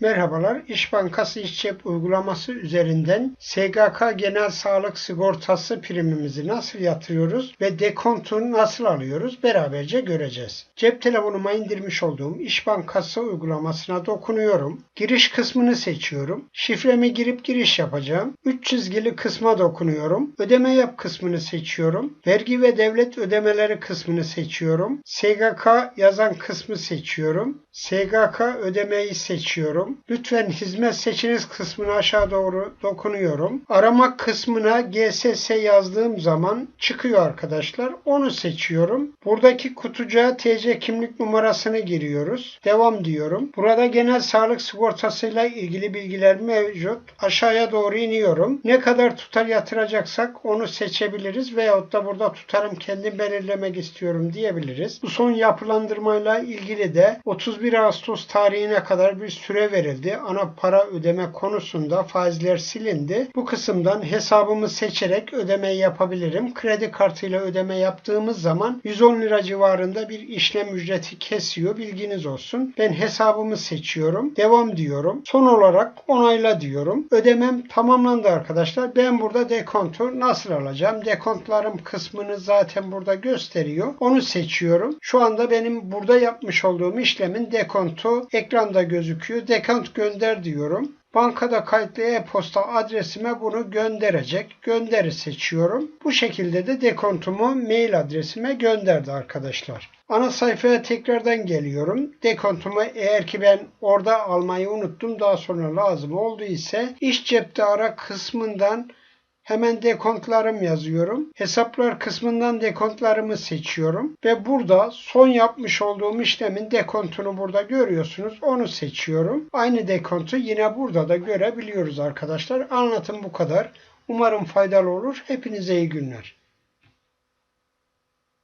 Merhabalar, İş Bankası İş Cep uygulaması üzerinden SGK Genel Sağlık Sigortası primimizi nasıl yatırıyoruz ve dekontu nasıl alıyoruz beraberce göreceğiz. Cep telefonuma indirmiş olduğum İş Bankası uygulamasına dokunuyorum. Giriş kısmını seçiyorum. Şifremi girip giriş yapacağım. 3 çizgili kısma dokunuyorum. Ödeme yap kısmını seçiyorum. Vergi ve devlet ödemeleri kısmını seçiyorum. SGK yazan kısmı seçiyorum. SGK ödemeyi seçiyorum. Lütfen hizmet seçiniz kısmına aşağı doğru dokunuyorum. Arama kısmına GSS yazdığım zaman çıkıyor arkadaşlar. Onu seçiyorum. Buradaki kutucuğa TC kimlik numarasını giriyoruz. Devam diyorum. Burada genel sağlık sigortasıyla ilgili bilgiler mevcut. Aşağıya doğru iniyorum. Ne kadar tutar yatıracaksak onu seçebiliriz veyahut da burada tutarım kendim belirlemek istiyorum diyebiliriz. Bu son yapılandırmayla ilgili de 31 Ağustos tarihine kadar bir süre verildi. Ana para ödeme konusunda faizler silindi. Bu kısımdan hesabımı seçerek ödemeyi yapabilirim. Kredi kartıyla ödeme yaptığımız zaman 110 lira civarında bir işlem ücreti kesiyor. Bilginiz olsun. Ben hesabımı seçiyorum. Devam diyorum. Son olarak onayla diyorum. Ödemem tamamlandı arkadaşlar. Ben burada dekontu nasıl alacağım? Dekontlarım kısmını zaten burada gösteriyor. Onu seçiyorum. Şu anda benim burada yapmış olduğum işlemin dekontu ekranda gözüküyor. Dekont gönder diyorum. Bankada kayıtlı e-posta adresime bunu gönderecek. Gönderi seçiyorum. Bu şekilde de dekontumu mail adresime gönderdi arkadaşlar. Ana sayfaya tekrardan geliyorum. Dekontumu eğer ki ben orada almayı unuttum daha sonra lazım oldu ise iş cepte ara kısmından Hemen dekontlarım yazıyorum. Hesaplar kısmından dekontlarımı seçiyorum. Ve burada son yapmış olduğum işlemin dekontunu burada görüyorsunuz. Onu seçiyorum. Aynı dekontu yine burada da görebiliyoruz arkadaşlar. Anlatım bu kadar. Umarım faydalı olur. Hepinize iyi günler.